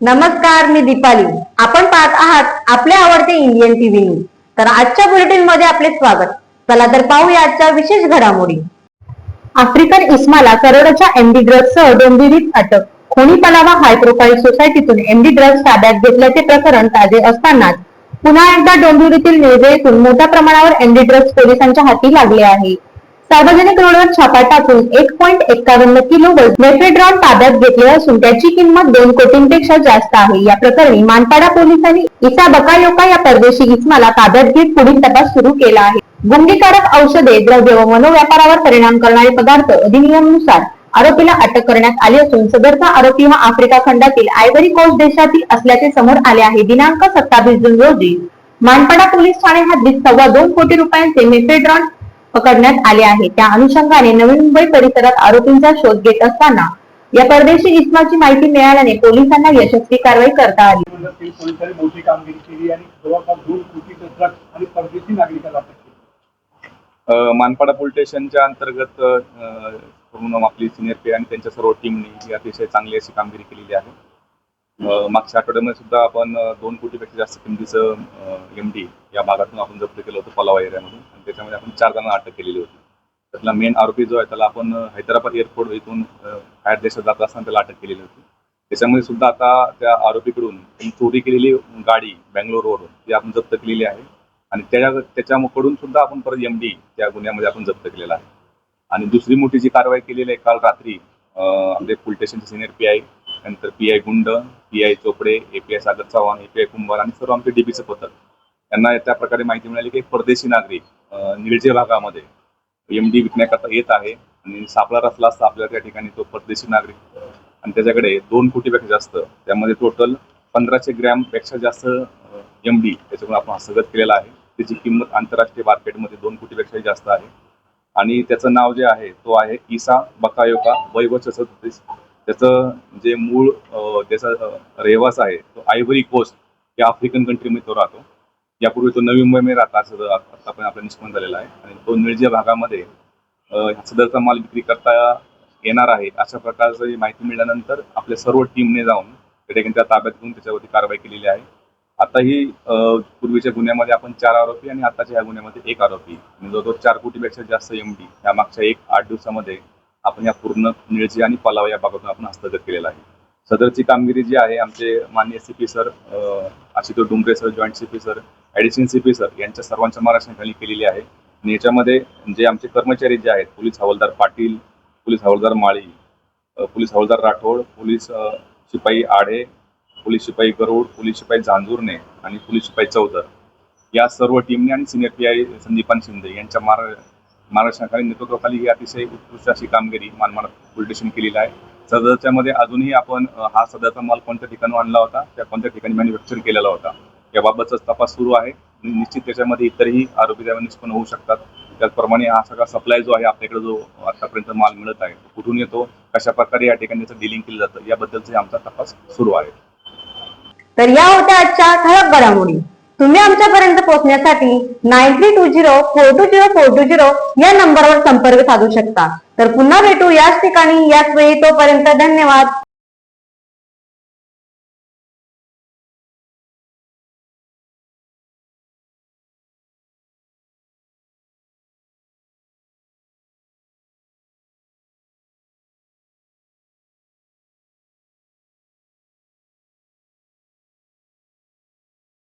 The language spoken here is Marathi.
नमस्कार मी दीपाली. आपण पाहत आहात आपले आवडते इंडियन टीव्ही न्यूज तर आजच्या बुलेटिनमध्ये आपले स्वागत. चला तर पाहूया आजच्या विशेष घडामोडी. आफ्रिकन इस्माला करोडच्या एमडी ड्रग्ज सह डोंबिवलीत अटक. खोणी पलावा हाय प्रोफाईल सोसायटीतून एमडी ड्रग्ज ताब्यात घेतल्याचे प्रकरण ताजे असतानाच पुन्हा एकदा डोंबिवलीतील निळजे मोठ्या प्रमाणावर एमडी ड्रग्ज पोलिसांच्या हाती लागले आहे. सार्वजनिक रोडवर छापा टाकून एक पॉईंट एक्कावन्न किलो मेफेड्रॉन ताब्यात घेतले असून त्याची किंमत दोन कोटींपेक्षा जास्त आहे. या प्रकरणी मानपाडा पोलिसांनी इसा बकायोका या परदेशी इस्माला ताब्यात घेत पुढील तपास सुरू केला आहे. गुंडीकारक औषधे द्रव्य व मनोव्यापारावर परिणाम करणारे पदार्थ अधिनियमानुसार आरोपीला अटक करण्यात आली असून सदरचा आरोपी हा आफ्रिका खंडातील आयव्हरी कोस्ट देशातील असल्याचे समोर आले आहे. दिनांक सत्तावीस जून रोजी मानपाडा पोलीस ठाणे हद्दीत सव्वा दोन कोटी रुपयांचे मेफेड्रॉन पकडण्यात आले आहे. त्या अनुषंगाने नवी मुंबई परिसरात आरोपींचा शोध घेत असताना या परदेशी इस्माची माहिती मिळाल्याने पोलिसांना यशस्वी कारवाई करता आली. मोठी कामगिरी केली आणि परदेशी मानपाडा पोलीस स्टेशनच्या अंतर्गत पूर्ण आपली सिनियर पे आणि त्यांच्या सर्व टीमनी ही अतिशय चांगली अशी कामगिरी केलेली आहे. मागच्या आठवड्यामध्ये सुद्धा आपण दोन कोटीपेक्षा जास्त किमतीचं एम डी या भागातून आपण जप्त केलं होतं पलावा एरियामधून. आणि त्याच्यामध्ये आपण चार जणांना अटक केलेली होती. त्यातला मेन आरोपी जो आहे त्याला आपण हैदराबाद एअरपोर्ट इथून बाहेर देशात जात असताना त्याला अटक केलेली होती. त्याच्यामध्ये सुद्धा आता त्या आरोपीकडून चोरी केलेली गाडी बँगलोरवरून ती आपण जप्त केलेली आहे. आणि त्याच्या त्याच्याकडून सुद्धा आपण परत एम डी त्या गुन्ह्यामध्ये आपण जप्त केलेला आहे. आणि दुसरी मोठी जी कारवाई केलेली आहे काल रात्री आपले पोलीस स्टेशनचे सिनियर पी आय नंतर P I Gund P I Chopde A P I Sagar Chavan A P I Kumbhar आणि सर्व आमचे डीबीचं पथक त्यांना त्या प्रकारे माहिती मिळाली की एक परदेशी नागरिक निळजे भागामध्ये एम डी विकण्याकरता येत आहे आणि सापळा रचला असता आपल्या त्या ठिकाणी तो परदेशी नागरिक. आणि त्याच्याकडे दोन कोटीपेक्षा जास्त त्यामध्ये टोटल पंधराशे ग्रॅमपेक्षा जास्त एम डी त्याच्याकडून आपण हस्तगत केलेला आहे. त्याची किंमत आंतरराष्ट्रीय मार्केटमध्ये दोन कोटीपेक्षाही जास्त आहे. आणि त्याचं नाव जे आहे तो आहे इसा बकायोका वैवच सदतीस त्याचं जे मूळ त्याचा रहिवास आहे तो आयव्हरी कोस्ट या आफ्रिकन कंट्रीमध्ये तो राहतो. यापूर्वी तो नवी मुंबईमध्ये राहता असं आता पण आपला निष्पन्न झालेला आहे. आणि तो निर्जय भागामध्ये सदरचा माल विक्री करता येणार आहे अशा प्रकारची माहिती मिळाल्यानंतर आपल्या सर्व टीमने जाऊन त्या ठिकाणी त्या ताब्यात घेऊन त्याच्यावरती कारवाई केलेली आहे. आता ही पूर्वीच्या गुन्ह्यामध्ये आपण चार आरोपी आणि आताच्या ह्या गुन्ह्यामध्ये एक आरोपी. म्हणजे जवळजवळ चार कोटीपेक्षा जास्त एम डी या मागच्या एक आठ दिवसामध्ये आपण या पूर्ण निळजी आणि पलावा या भागातून आपण हस्तगत केलेला आहे. सदरची कामगिरी जी आहे आमचे माननीय C P sir आशितो Ashutosh sir joint C P sir addition C P sir यांच्या सर्वांच्या मार्गदर्शनाखाली केलेली आहे. आणि याच्यामध्ये जे आमचे कर्मचारी जे आहेत पोलीस हवालदार पाटील पोलीस हवालदार माळी पोलीस हवालदार राठोड पोलीस शिपाई आढे पोलीस शिपाई गरुड पोलीस शिपाई झांजूरने आणि पोलीस शिपाई चौधर. या सर्व टीमने आणि senior P I Sandipan Shinde यांच्या मार्ग मार्गदर्शनाखाली नेतृत्वाखाली ही अतिशय उत्कृष्ट अशी कामगिरी मानमाड पोलीस स्टेशन केलेली आहे. सदरच्यामध्ये अजूनही आपण हा सदरचा माल कोणत्या ठिकाणी आणला होता त्या कोणत्या ठिकाणी मॅन्युफॅक्चर केलेला होता याबाबतचा तपास सुरू आहे. निश्चित त्याच्यामध्ये इतरही आरोपी त्यावर निष्पन्न होऊ शकतात. त्याचप्रमाणे हा सगळा सप्लाय जो आहे आपल्याकडे जो आतापर्यंत माल मिळत आहे तो कुठून येतो कशा प्रकारे या ठिकाणी त्याचं डिलिंग केलं जातं याबद्दलचा आमचा तपास सुरू आहे. तर या होत्या आजच्या ठळक घडामोडी. तुम्ही आमच्यापर्यंत पोहोचण्यासाठी nine three two zero four two zero four two zero या नंबरवर संपर्क साधू शकता. तर पुन्हा भेटू याच ठिकाणी याच वेळी तोपर्यंत धन्यवाद.